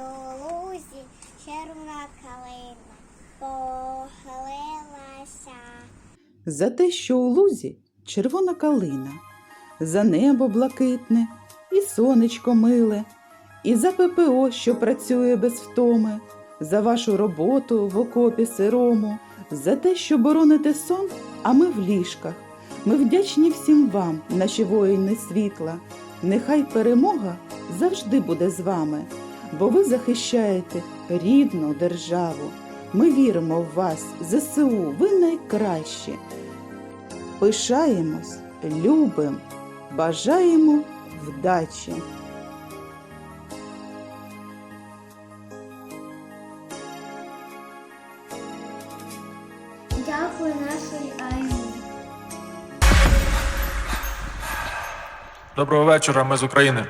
лузі червона калина похилилася. За те, що у лузі червона калина, за небо блакитне і сонечко миле, і за ППО, що працює без втоми, за вашу роботу в окопі сирому, за те, що бороните сон, а ми в ліжках. Ми вдячні всім вам, наші воїни світла. Нехай перемога завжди буде з вами, бо ви захищаєте рідну державу. Ми віримо в вас, ЗСУ, ви найкращі. Пишаємось, любимо, бажаємо вдачі. Дякую нашій армії. Доброго вечора, ми з України.